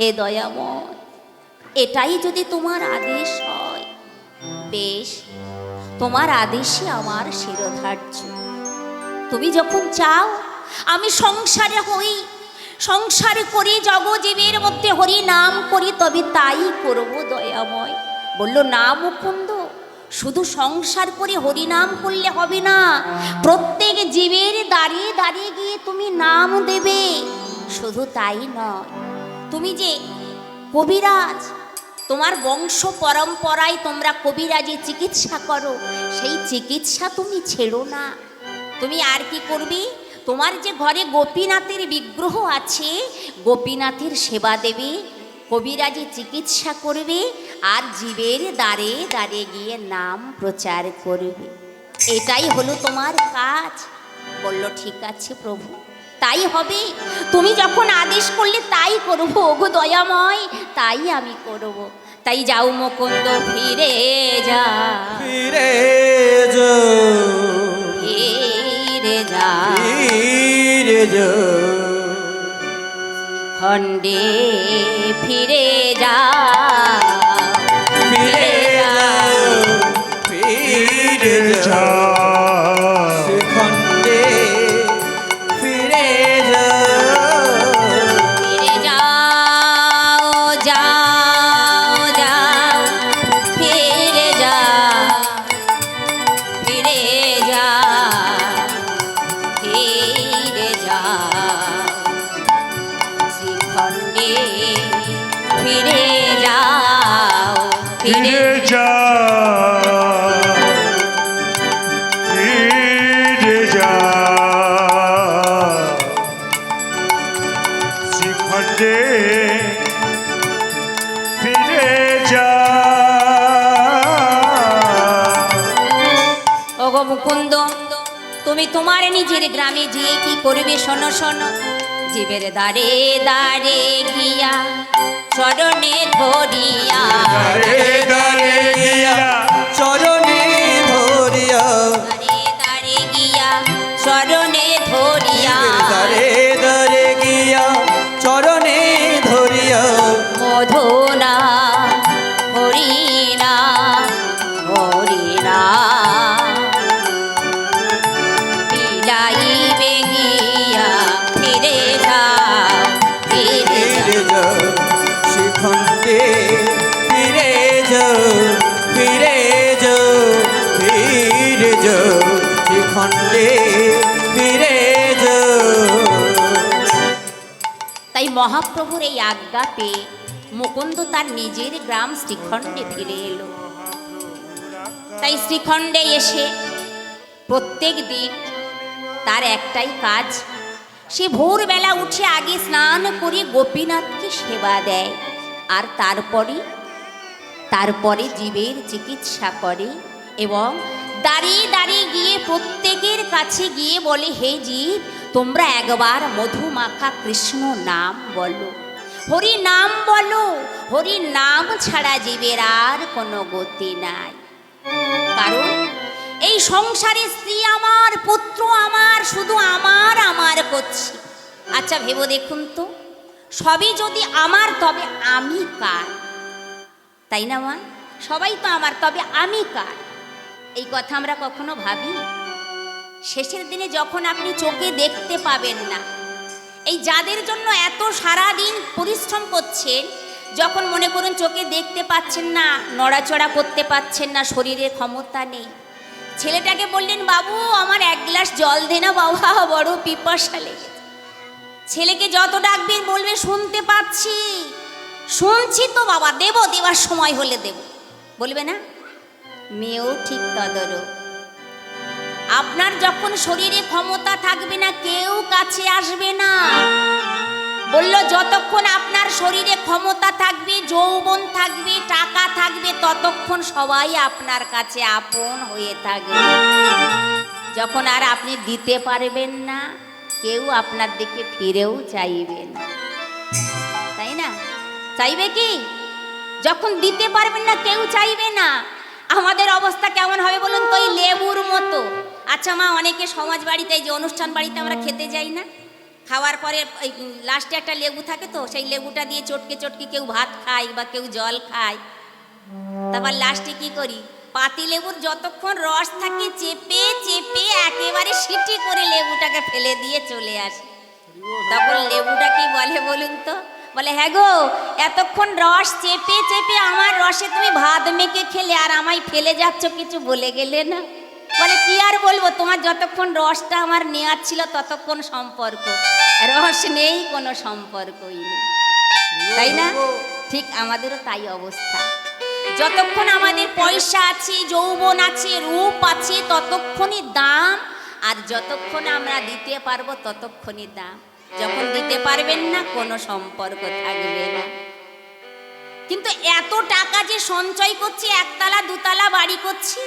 হে দয়াময়, এটাই যদি তোমার আদেশ হয়, বেশ, তোমার আদেশই আমার শিরোধার্য। তুমি যখন চাও, আমি সংসারে হই, সংসারে করি, জগজীবের মধ্যে হরি নাম করি, তবে তাই করব দয়াময়। বলল, না মুকুন্দ, শুধু সংসার করে হরিনাম করলে হবে না। প্রত্যেক জীবের দাঁড়িয়ে দাঁড়িয়ে গিয়ে তুমি নাম দেবে। শুধু তাই নয় তুমি যে কবিরাজ, তোমার বংশ পরম্পরায় তোমরা কবিরাজে চিকিৎসা করো, সেই চিকিৎসা তুমি ছেড়ো না। তুমি আর কি করবে? তোমার যে ঘরে গোপীনাথের বিগ্রহ আছে, গোপীনাথের সেবা দেবে, কবিরাজি চিকিৎসা করবে আর জীবের দ্বারে দ্বারে গিয়ে নাম প্রচার করবে। এটাই হলো তোমার কাজ। বলল, ঠিক আছে প্রভু। তাই হবে। তুমি যখন আদেশ করলে তাই করব ওগো দয়াময় তাই আমি করব। তাই যাও মুকুন্দ ফিরে যা। ফিরে যো। ফিরে যা। ফিরে যো। খণ্ডে ফিরে যা। ফিরে যা। ফিরে যাও তোমার নিজের গ্রামে যে কি করবে শোনো শোনো। জীবের দাঁড়ে দাঁড়ে গিয়া চরণে ধরিয়া। মহাপ্রভুর এই আজ্ঞা পেয়ে মুকুন্দ তার নিজের গ্রাম শ্রীখণ্ডে ফিরে এলো। তাই শ্রীখণ্ডে এসে প্রত্যেক দিন তার একটাই কাজ, সে ভোরবেলা উঠে আগে স্নান করে গোপীনাথকে সেবা দেয় আর তারপরে তারপরে জীবের চিকিৎসা করে এবং দাঁড়িয়ে দাঁড়িয়ে গিয়ে প্রত্যেকের কাছে গিয়ে বলে, হে জীব, তোমরা একবার মধুমাখা কৃষ্ণ নাম বলো। হরি নাম বলো, হরি নাম ছাড়া জীবের আর কোনো গতি নাই। কারণ এই সংসারে স্ত্রী আমার, পুত্র আমার, শুধু আমার আমার করছি। আচ্ছা ভেবো দেখুন তো, সবই যদি আমার, তবে আমি কার? তাই না, মা? সবাই তো আমার, তবে আমি কার? এই কথা আমরা কখনো ভাবি শেষের দিনে যখন আপনি চোখে দেখতে পাবেন না, এই যাদের জন্য এত সারা দিন পরিশ্রম করছেন, যখন মনে করুন চোখে দেখতে পাচ্ছেন না, নড়াচড়া করতে পাচ্ছেন না, শরীরে ক্ষমতা নেই, ছেলেটাকে বললেন, বাবু, আমার এক গ্লাস জল দে না বাবা, বড় পিপাসা ছেলেকে যত ডাকবেন বলবে, শুনতে পাচ্ছি, শুনছি তো বাবা, দেব দেওয়ার সময় হলে দেব। বলবে না? মেয়েও ঠিক তদরূপ। আপনার যখন শরীরে ক্ষমতা থাকবে না, কেউ কাছে আসবে না। বলল, যতক্ষণ আপনার শরীরে ক্ষমতা থাকবে, যৌবন থাকবে, টাকা থাকবে, ততক্ষণ সবাই আপনার কাছে আপন হয়ে থাকবে। যখন আর আপনি দিতে পারবেন না, কেউ আপনার দিকে ফিরেও চাইবে না। তাই না? চাইবে কি? যখন দিতে পারবেন না, কেউ চাইবে না। আমাদের অবস্থা কেমন হবে বলুন তো? এই লেবুর মতো। আচ্ছা মা, অনেকে সমাজ বাড়িতে যে অনুষ্ঠান বাড়িতে আমরা খেতে যাই না? খাওয়ার পরে লাস্টে একটা লেবু থাকে তো, সেই লেবুটা দিয়ে চটকে চটকে কেউ ভাত খায় বা কেউ জল খায়। তারপর লাস্টে কি করি? পাতি লেবুর যতক্ষণ রস থাকে চেপে চেপে একেবারে সিটি করে লেবুটাকে ফেলে দিয়ে চলে আসে। তখন লেবুটা কি বলে বলুন তো? বলে হ্যাঁ গো, এতক্ষণ রস চেপে চেপে আমার রসে তুমি ভাত মেখে খেলে আর আমায় ফেলে যাচ্ছ, কিছু বলে গেলে না? বলে, কি আর বলব, তোমার যতক্ষণ রসটা আমার নেওয়ার ছিল ততক্ষণ সম্পর্ক। রস নেই, কোনো সম্পর্কই নেই। তাই না? ঠিক আমাদেরও তাই অবস্থা। যতক্ষণ আমাদের পয়সা আছে, যৌবন আছে, রূপ আছে, ততক্ষণই দাম, আর যতক্ষণ আমরা দিতে পারব ততক্ষণই দাম। যখন দিতে পারবেন না, কোনো সম্পর্ক থাকবে না। কিন্তু এত টাকা যে সঞ্চয় করছি, একতলা, দুতলা বাড়ি করছি,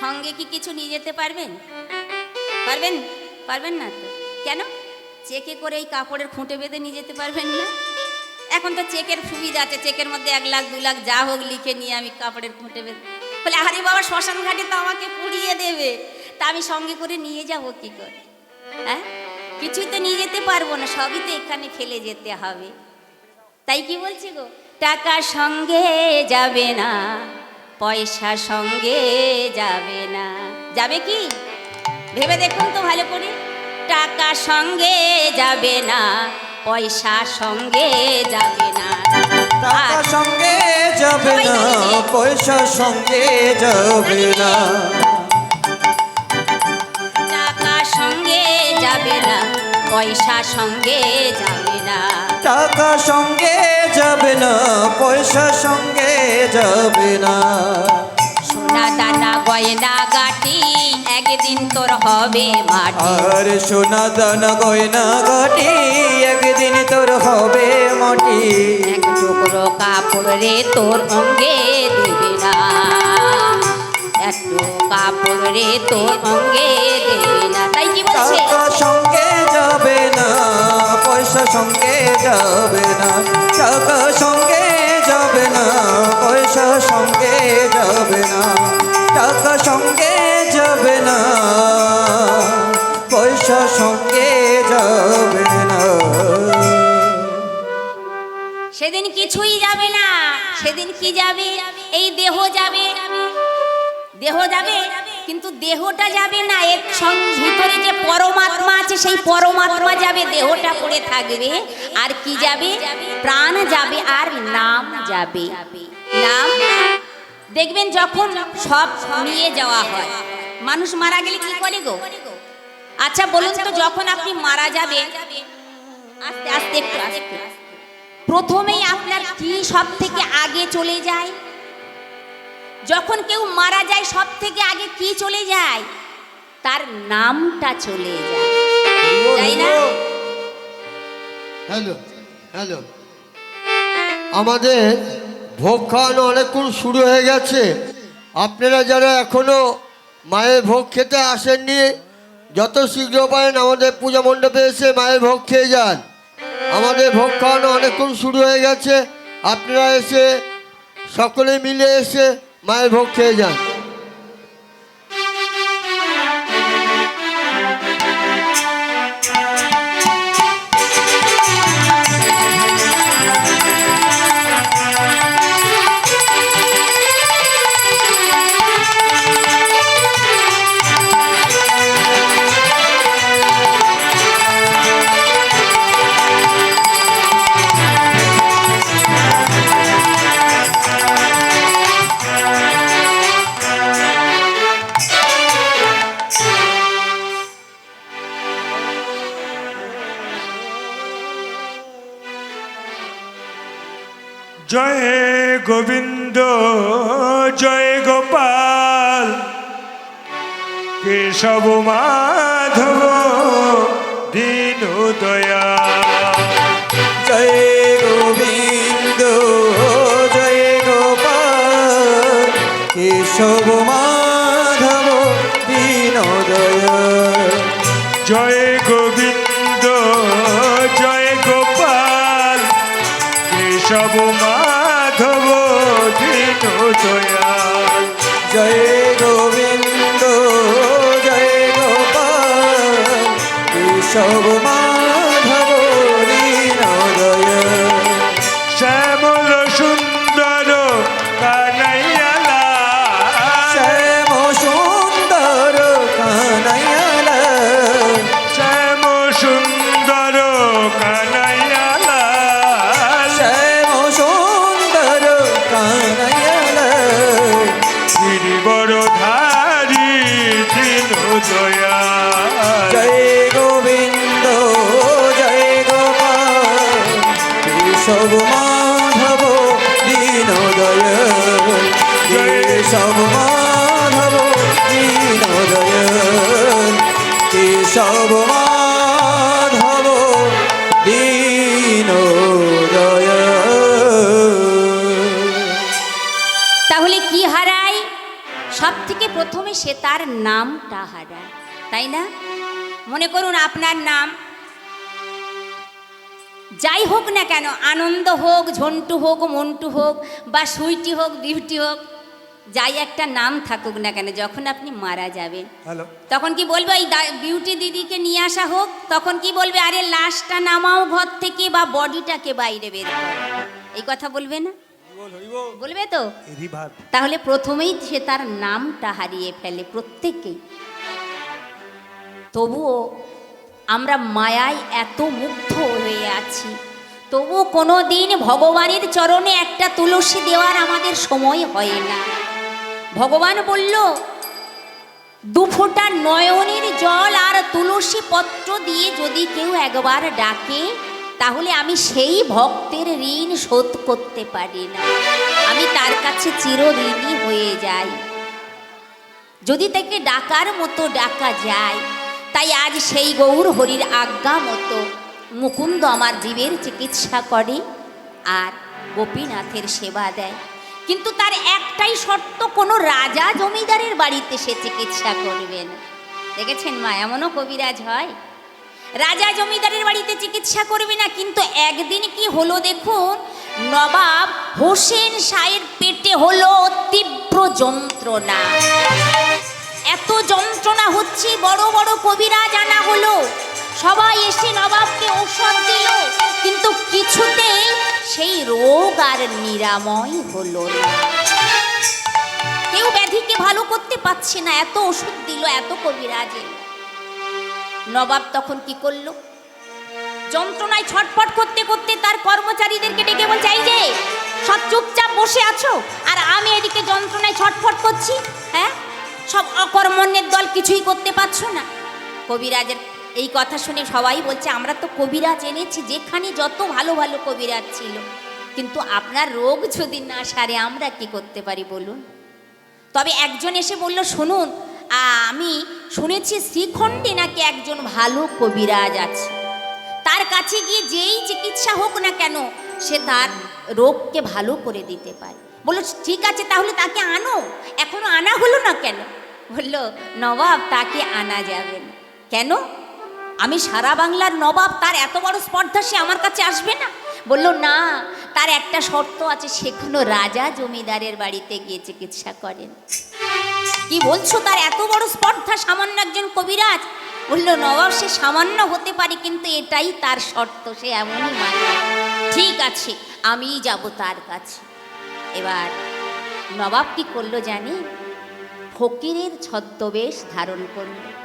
সঙ্গে কি কিছু নিয়ে যেতে পারবেন? পারবেন? পারবেন না তো। কেন? চেকে করে এই কাপড়ের খুঁটে বেঁধে নিয়ে যেতে পারবেন না? এখন তো চেকের সুবিধা আছে, চেকের মধ্যে এক লাখ, দু লাখ যা হোক লিখে নিয়ে আমি কাপড়ের খুঁটে বেঁধে বলে, আরে বাবা শ্মশান ঘাটে তো আমাকে পুড়িয়ে দেবে। তা আমি সঙ্গে করে নিয়ে যাব কি করে? হ্যাঁ? কিছুই তো নিয়ে যেতে পারব না সবই তো এখানে ফেলে যেতে হবে। তাই কি বলছি গো? টাকা সঙ্গে যাবে না পয়সা সঙ্গে যাবে না। যাবে কি? ভেবে দেখুন তো ভালো করে। টাকা সঙ্গে যাবে না পয়সা সঙ্গে যাবে না। টাকা সঙ্গে যাবে না পয়সা সঙ্গে যাবে না। না পয়সা সঙ্গে যাবে না। টাকা সঙ্গে যাবে না পয়সা সঙ্গে যাবে না। সোনা দানা গয়না গাটি একদিন তোর হবে মাটি। আর সোনা দানা গয়না গাটি একদিন তোর হবে মাটি। এক টুকরো কাপড় রে তোর অঙ্গে দেবে না। একটু কাপড় রে তোর অঙ্গে দেবে তাই কি বলছে? টাকা সঙ্গে যাবে না পয়সা সঙ্গে যাবে না। টাকা সঙ্গে যাবে না পয়সা সঙ্গে যাবে না। টাকা সঙ্গে যাবে না পয়সা সঙ্গে যাবে না। সেদিন কিছুই যাবে না সেদিন কি যাবে? এই দেহ যাবে দেহ যাবে কিন্তু দেহটা যাবে না এর ভিতরে যে পরমাত্মা আছে সেই পরমাত্মা যাবে দেহটা পড়ে থাকবে আর কি যাবে প্রাণ যাবে আর নাম যাবে নাম দেখবেন যখন সব নিয়ে যাওয়া হয় মানুষ মারা গেলে কি করে গো আচ্ছা বলুন তো যখন আপনি মারা যাবে আস্তে আস্তে আস্তে প্রথমেই আপনার কি সব থেকে আগে চলে যায় যখন কেউ মারা যায় সব থেকে আগে কি চলে যায়? তার নামটা চলে যায়। তাই না? Hello hello. আমাদের ভোগ খাওয়ানো অনেকক্ষণ শুরু হয়ে গেছে। আপনারা যারা এখনও মায়ের ভোগ খেতে আসেননি যত শীঘ্র পারেন আমাদের পূজা মণ্ডপে এসে মায়ের ভোগ খেয়ে যান। আমাদের ভোগ খাওয়ানো অনেকক্ষণ শুরু হয়ে গেছে। আপনারা এসে সকলে মিলে এসে মায়ের ভোগ খেয়ে যান। গোবিন্দ জয় গোপাল। কেশব মাধব দীন দয়া জয় গোবিন্দ জয় গোপাল। কেশব মাধব দীনদয় জয় গোবিন্দ জয় গোপাল। কেশব মাধব দীন দয়াল জয় কেশব মাধব দীনদয়াল। তাহলে কি হারায়? সব থেকে প্রথমে সে তার নামটা হারায়, তাই না? মনে করুন আপনার নাম। যাই হোক না কেন, আনন্দ হোক, ঝন্টু হোক, মন্টু হোক, বা সুইটি হোক বিউটি হোক যাই একটা নাম থাকুক না কেন যখন আপনি মারা যাবেন তখন কি বলবে এই দা- বিউটি দিদিকে নিয়ে আসা হোক? তখন কি বলবে আরে লাশটা নামাও ঘর থেকে বা বডিটাকে বাইরে বের এই কথা বলবে না? বলবে তো? তাহলে প্রথমেই সে তার নামটা হারিয়ে ফেলে প্রত্যেকেই তবুও আমরা মায়ায় এত মুগ্ধ হয়ে আছি। তবু কোনো দিন ভগবানের চরণে একটা তুলসী দেওয়ার আমাদের সময় হয় না। ভগবান বলল, দু ফোঁটা নয়নের জল আর তুলসী পত্র দিয়ে যদি কেউ একবার ডাকে, তাহলে আমি সেই ভক্তের ঋণ শোধ করতে পারি না। আমি তার কাছে চিরঋণী হয়ে যাই। যদি তাকে ডাকার মতো ডাকা যায়, তাই আজ সেই গৌর হরির আজ্ঞা মতো মুকুন্দ আমার জীবের চিকিৎসা করে আর গোপীনাথের সেবা দেয়। কিন্তু তার একটাই শর্ত, কোনো রাজা জমিদারের বাড়িতে সে চিকিৎসা করবেন দেখেছেন মা, এমনও কবিরাজ হয়? রাজা জমিদারের বাড়িতে চিকিৎসা করবে না, কিন্তু একদিন কি হলো দেখুন, নবাব হোসেন শাহের পেটে হলো তীব্র যন্ত্রণা। এত যন্ত্রণা হচ্ছে, বড় বড় কবিরাজ আনা হলো। সবাই এসে নবাবকে ঔষধ দিল, কিন্তু কিছুতেই সেই রোগ আর নিরাময় হলো কেউ ব্যাধিকে ভালো করতে পারছে না, এত ওষুধ দিল, এত কবিরাজ। নবাব তখন কি করল? যন্ত্রণায় ছটফট করতে করতে তার কর্মচারীদেরকে ডেকে বলছে যে, সব চুপচাপ বসে আছো? আর আমি এদিকে যন্ত্রণায় ছটফট করছি হ্যাঁ? সব অকর্মণ্যের দল কিছুই করতে পারছ না? কবিরাজের এই কথা শুনে সবাই বলছে, আমরা তো কবিরাজ এনেছি, যেখানে যত ভালো ভালো কবিরাজ ছিল। কিন্তু আপনার রোগ যদি না সারে, আমরা কি করতে পারি বলুন? তবে একজন এসে বলল, শুনুন আমি শুনেছি শ্রীখণ্ডে নাকি একজন ভালো কবিরাজ আছে। তার কাছে গিয়ে যেই চিকিৎসা হোক না কেন, সে তার রোগকে ভালো করে দিতে পারে। বলল, ঠিক আছে, তাহলে তাকে আনো। এখনও আনা হলো না কেন? বলল, নবাব, তাকে আনা যাবে না। কেন? আমি সারা বাংলার নবাব, তার এত বড় স্পর্ধা সে আমার কাছে আসবে না? বলল, না, তার একটা শর্ত আছে, সে কোনো রাজা জমিদারের বাড়িতে গিয়ে চিকিৎসা করেন। কি বলছো, তার এত বড় স্পর্ধা, সামান্য একজন কবিরাজ? বলল, নবাব, সে সামান্য হতে পারে, কিন্তু এটাই তার শর্ত, সে এমনই মানে ঠিক আছে, আমিই যাব তার কাছে। এবার নবাব কি করল জানি ফকিরের ছদ্মবেশ ধারণ করল।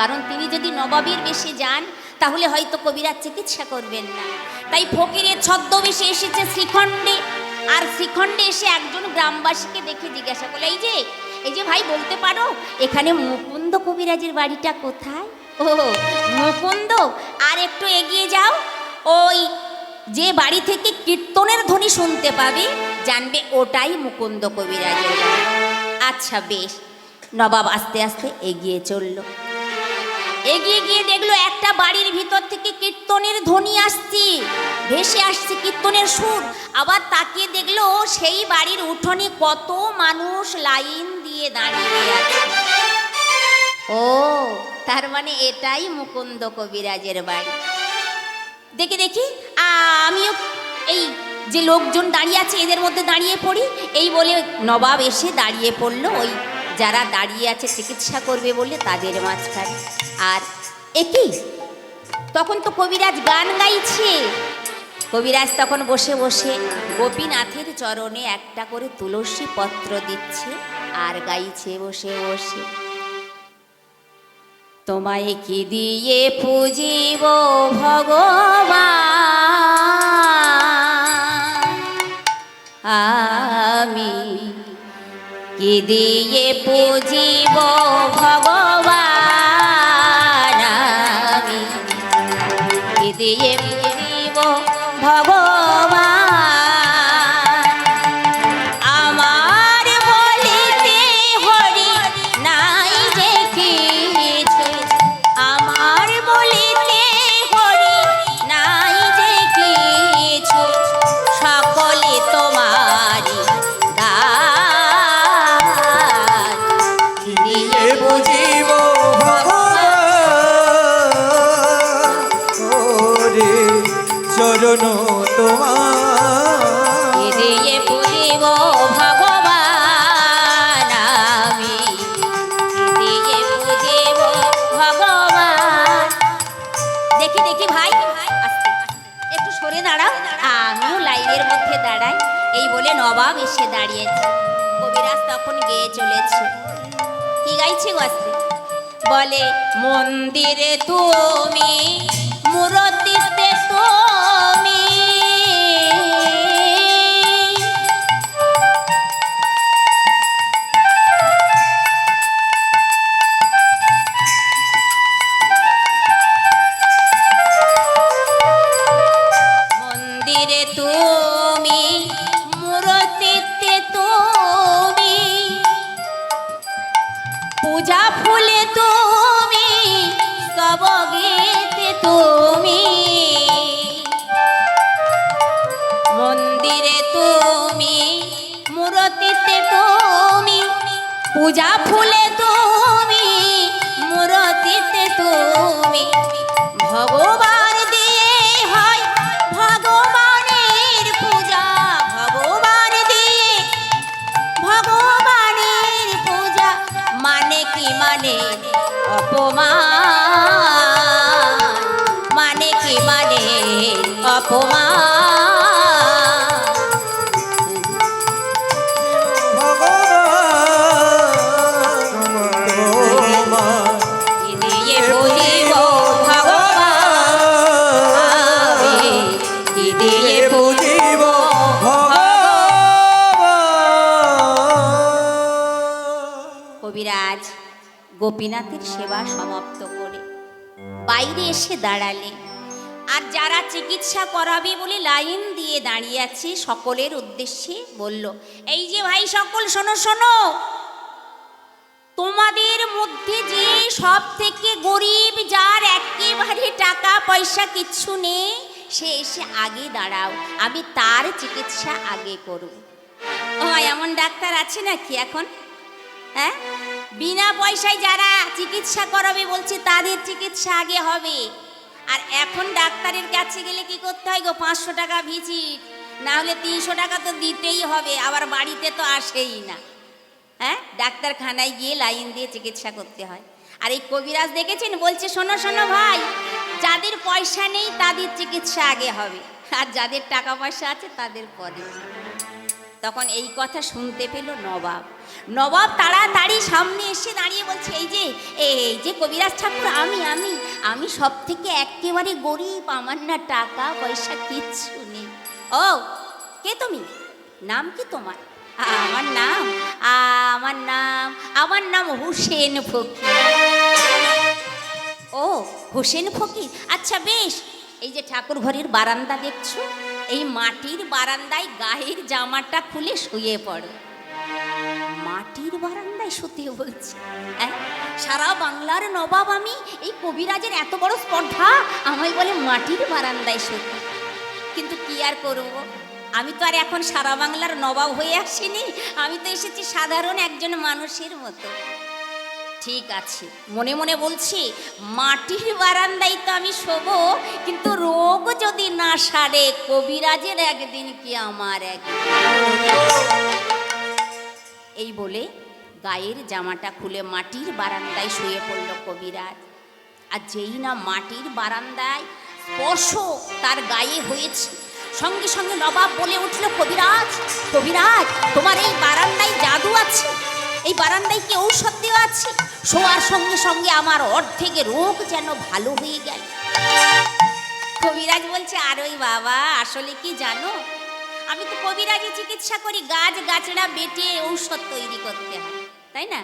কারণ তিনি যদি নবাবের বেশে যান, তাহলে হয়তো কবিরাজ চিকিৎসা করবেন না। তাই ফকিরের ছদ্মবেশে এসেছে শ্রীখণ্ডে, আর শ্রীখণ্ডে এসে একজন গ্রামবাসীকে দেখে জিজ্ঞাসা করল, এই যে এই যে ভাই, বলতে পারো, এখানে মুকুন্দ কবিরাজের বাড়িটা কোথায়? ও, মুকুন্দ, আর একটু এগিয়ে যাও, ওই যে বাড়ি থেকে কীর্তনের ধ্বনি শুনতে পাবে, জানবে ওটাই মুকুন্দ কবিরাজের আচ্ছা বেশ, নবাব আস্তে আস্তে এগিয়ে চলল। এগিয়ে গিয়ে দেখল একটা বাড়ির ভিতর থেকে কীর্তনের ধ্বনি আসছে। ভেসে আসছে কীর্তনের সুর। আবার তাকিয়ে দেখল সেই বাড়ির উঠোনে কত মানুষ লাইন দিয়ে দাঁড়িয়ে আছে। ও, তার মানে এটাই মুকুন্দ কবিরাজের বাড়ি। দেখি দেখি আমিও এই যে লোকজন দাঁড়িয়ে আছে, এদের মধ্যে দাঁড়িয়ে পড়ি। এই বলে নবাব এসে দাঁড়িয়ে পড়ল ওই যারা দাঁড়িয়ে আছে চিকিৎসা করবে বলে তাদের মাঝখানে। আর একই তখন তো কবিরাজ গান গাইছে। কবিরাজ তখন বসে বসে গোপীনাথের চরণে একটা করে তুলসী পত্র দিচ্ছে আর গাইছে বসে বসে। তোমায় কি দিয়ে পুজিব ভগবান? আমি কি দিয়ে পুজিব ভগবান। এসে দাঁড়িয়েছে। কবিরাজ তখন গেয়ে চলেছে। কি গাইছে গো বলে মন্দিরে তুমি গোপীনাথের সেবা সমাপ্ত করে। বাইরে এসে দাঁড়ালে আর যারা চিকিৎসা করাবে বলে লাইন দিয়ে দাঁড়িয়ে আছে সকলের উদ্দেশ্যে বলল, এই যে ভাই সকল, শোনো শোনো। তোমাদের মধ্যে যে সব থেকে গরিব, যার একেবারে টাকা, পয়সা কিচ্ছু নেই, সে এসে আগে দাঁড়াও, আমি তার চিকিৎসা আগে করব। ও, এমন ডাক্তার আছে নাকি এখন? হ্যাঁ? বিনা পয়সায় যারা চিকিৎসা করাবে বলছে, তাদের চিকিৎসা আগে হবে। আর এখন ডাক্তারের কাছে গেলে কি করতে হয় গো? পাঁচশো টাকা ভিজিট। না হলে তিনশো টাকা তো দিতেই হবে, আবার বাড়িতে তো আসেই না। হ্যাঁ? ডাক্তারখানায় গিয়ে লাইন দিয়ে চিকিৎসা করতে হয়। আর এই কবিরাজ দেখেছেন? বলছে, শোনো শোনো ভাই, যাদের পয়সা নেই তাদের চিকিৎসা আগে হবে। আর যাদের টাকা পয়সা আছে তাদের পরে। তখন এই কথা শুনতে পেল নবাব। নবাব তাড়াতাড়ি সামনে এসে দাঁড়িয়ে বলছে, এই যে এই যে কবিরাজ ঠাকুর, আমি আমি আমি সব থেকে একেবারে গরিব, আমার না টাকা পয়সা কিচ্ছু নেই। ও, কে তুমি? নাম কি তোমার? আমার নাম আমার নাম আমার নাম হুসেন ফকির। ও, হোসেন ফকির? আচ্ছা বেশ, এই যে ঠাকুর ঘরের বারান্দা দেখছ? এই মাটির বারান্দায় গায়ের জামাটা খুলে শুয়ে পড়ো। মাটির বারান্দায় শুতে বলছে হ্যাঁ সারা বাংলার নবাব আমি, এই কবিরাজের এত বড় স্পর্ধা? আমায় বলে মাটির বারান্দায় শুতে। কিন্তু কি আর করব? আমি তো আর এখন সারা বাংলার নবাব হয়ে আসিনি। আমি তো এসেছি সাধারণ একজন মানুষের মতো। ঠিক আছে। মনে মনে বলছি, মাটির বারান্দায় তো আমি শোবো, কিন্তু রোগ যদি না সারে, কবিরাজের একদিন কি আমার একদিন এই বলে গায়ের জামাটা খুলে মাটির বারান্দায় শুয়ে পড়ল কবিরাজ। আর যেই না মাটির বারান্দায় স্পর্শ তার গায়ে হয়েছে, সঙ্গে সঙ্গে নবাব বলে উঠল, কবিরাজ কবিরাজ, তোমার এই বারান্দায় জাদু আছে? এই বারান্দায় কি ঔষধ দেওয়া আছে? শোয়ার সঙ্গে সঙ্গে আমার অর্ধেক রোগ যেন ভালো হয়ে গেল। কবিরাজ বলছে, আর ওই বাবা, আসলে কি জানো? আমি তো কবিরাজি চিকিৎসা করি, গাছ গাছড়া বেটে ঔষধ তৈরি করতে হয়, তাই না?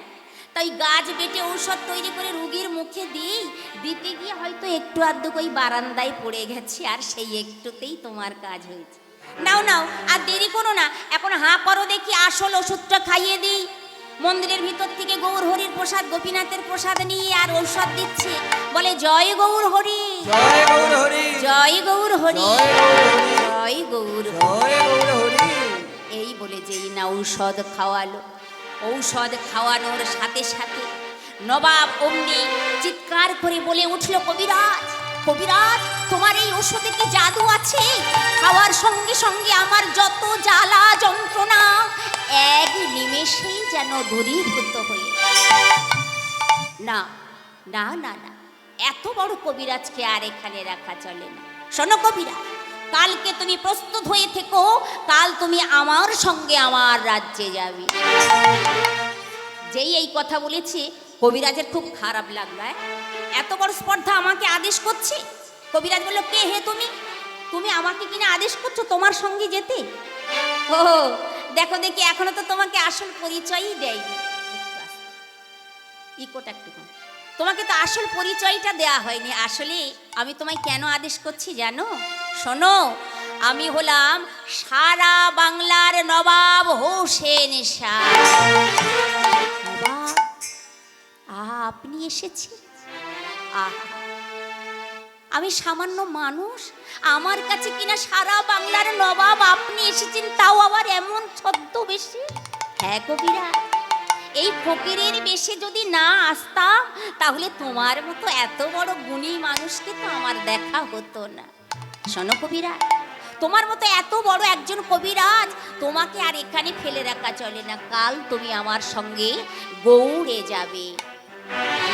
তাই গাছ বেটে ঔষধ তৈরি করে রুগীর মুখে দিই, দিতে গিয়ে হয়তো একটু আধটু ওই বারান্দায় পড়ে গেছে, আর সেই একটুতেই তোমার কাজ হয়েছে। নাও নাও, আর দেরি করো না, এখন হাঁ করো দেখি, আসল ওষুধটা খাইয়ে দিই। মন্দিরের ভিতর থেকে গৌর হরির প্রসাদ গোপীনাথের প্রসাদ নিয়ে আর ঔষধ দিচ্ছে। বলে জয় গৌর হরি। জয় গৌর হরি। জয় গৌর হরি। জয় গৌর হরি। এই বলে যেই না ঔষধ খাওয়ালো। ঔষধ খাওয়ানোর সাথে সাথে নবাব অমনি চিৎকার করে বলে উঠল কবিরাজ কবিরাজ, তোমার এই ওষুধে কি জাদু আছে? খাওয়ার সঙ্গে সঙ্গে আমার যত জ্বালা যন্ত্রণা, এক নিমেষেই যেন দূরীভূত হয়ে না না না না, এত বড় কবিরাজকে আর এখানে রাখা চলে না। শোনো কবিরাজ, কালকে তুমি প্রস্তুত হয়ে থেকো, কাল তুমি আমার সঙ্গে আমার রাজ্যে যাবে। যেই এই কথা বলেছি, কবিরাজের খুব খারাপ লাগল হ্যাঁ? এত বড় স্পর্ধা আমাকে আদেশ করছে? কবিরাজ বলল, কে হে তুমি? তুমি আমাকে কিনা আদেশ করছ তোমার সঙ্গে যেতে? ও, দেখো দেখি, এখনও তো তোমাকে আসল পরিচয়ই দেয়নি। ইকোটা একটু। তোমাকে তো আসল পরিচয়টা দেয়া হয়নি। আসলে আমি তোমায় কেন আদেশ করছি জানো? শোনো, আমি হলাম সারা বাংলার নবাব হোসেন শাহ আপনি এসেছেন? আহা আমি সামান্য মানুষ? আমার কাছে কিনা সারা বাংলার নবাব আপনি এসেছেন, তাও আবার এমন ছদ্মবেশে? হ্যাঁ কবিরা এই ফকিরের বেশে যদি না আসতাম, তাহলে তোমার মতো এত বড় গুণী মানুষকে তো আমার দেখা হতো না। শোনো কবিরা তোমার মতো এত বড় একজন কবিরাজ তোমাকে আর এখানে ফেলে রাখা চলে না। কাল তুমি আমার সঙ্গে গৌড়ে যাবে।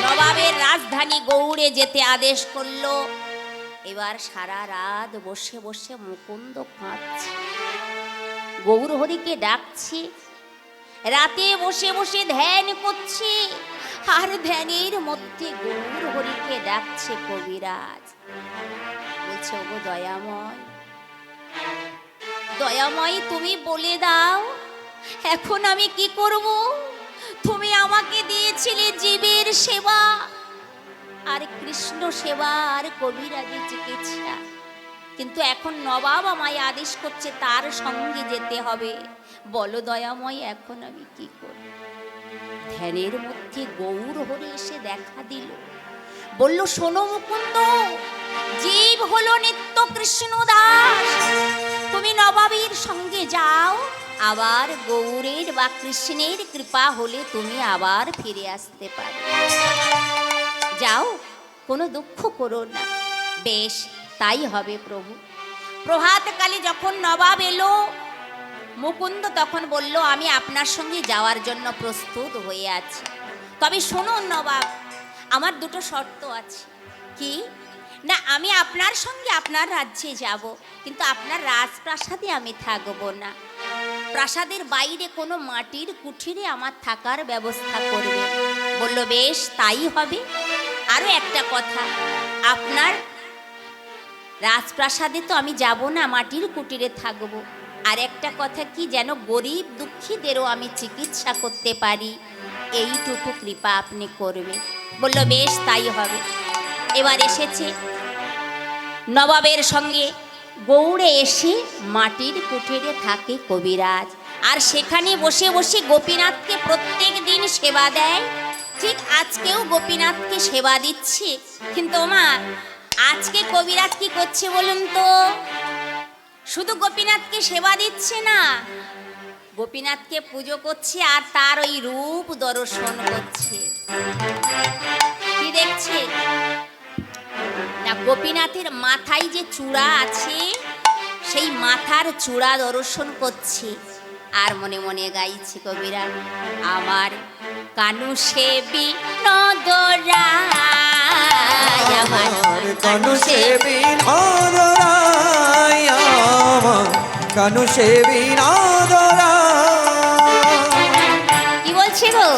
নবাবের রাজধানী গৌড়ে যেতে আদেশ করল। এবার সারা রাত বসে বসে মুকুন্দ কাঁদছে। গৌর হরিকে ডাকছে, রাতে বসে বসে ধ্যান করছি, আর ধ্যানের মধ্যে গৌর হরিকে ডাকছে কবিরাজ। বলছে, ওগো দয়াময় দয়াময় তুমি বলে দাও, এখন আমি কি করব? তুমি আমাকে দিয়েছিলে জীবের সেবা। আর কৃষ্ণ সেবা আর কবিরাজের চিকিৎসা। কিন্তু এখন নবাব আমায় আদেশ করছে তার সঙ্গে যেতে হবে। বলো দয়াময়, এখন আমি কি করি ধ্যানের মধ্যে গৌর হরে এসে দেখা দিল। বলল, শোনো মুকুন্দ, জীব হলো নিত্য কৃষ্ণ দাস। তুমি নবাবীর সঙ্গে যাও আবার গৌরের বা কৃষ্ণের কৃপা হলে তুমি আবার ফিরে আসতে পারো। যাও, কোনো দুঃখ করো না। বেশ, তাই হবে প্রভু। প্রভাতকালে যখন নবাব এলো, মুকুন্দ তখন বলল, আমি আপনার সঙ্গে যাওয়ার জন্য প্রস্তুত হয়ে আছি। তবে শুনুন নবাব, আমার দুটো শর্ত আছে। কি? না, আমি আপনার সঙ্গে আপনার রাজ্যে যাব, কিন্তু আপনার রাজপ্রাসাদে আমি থাকব না। প্রাসাদের বাইরে কোনো মাটির কুঠিরে আমার থাকার ব্যবস্থা করবে। বলল, বেশ, তাই হবে। আরও একটা কথা, আপনার রাজপ্রাসাদে তো আমি যাব না, মাটির কুটিরে থাকব। আর একটা কথা কি, যেন গরিব দুঃখীদেরও আমি চিকিৎসা করতে পারি। এইটুকু কৃপা আপনি করবে বলল, বেশ, তাই হবে। এবার এসেছে নবাবের সঙ্গে গৌড়ে এসে মাটির কুঠিরে থাকে কবিরাজ। আর সেখানে বসে বসে গোপীনাথকে প্রত্যেক দিন সেবা দেয়। ঠিক আজকেও গোপীনাথকে সেবা দিচ্ছে। কিন্তু মা, আজকে কবিরাজ কি করছে বলুন তো? শুধু গোপীনাথকে সেবা দিচ্ছে না, গোপীনাথকে পুজো করছে আর তার ওই রূপ দর্শন করছে। কি দেখছে? না গোপীনাথের মাথায় যে চূড়া আছে সেই মাথার চূড়া দর্শন করছে। আর মনে মনে গাইছে কবিরা আমার কানু সেবি আমার কানু সেবি নদরায় আমার কানু সেবি নদরায় কি বলছে গো?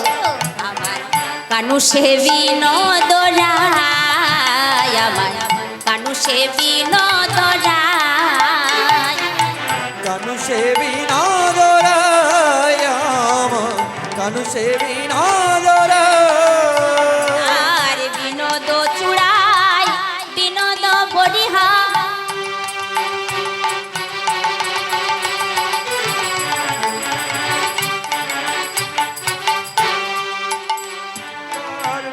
আমার কানু সেবি নদরায় আমার কানু সেবি নদরায় কানু আমার কানু সেবি আর বিনোদ চূড়ায় বিনোদ বরিহা আর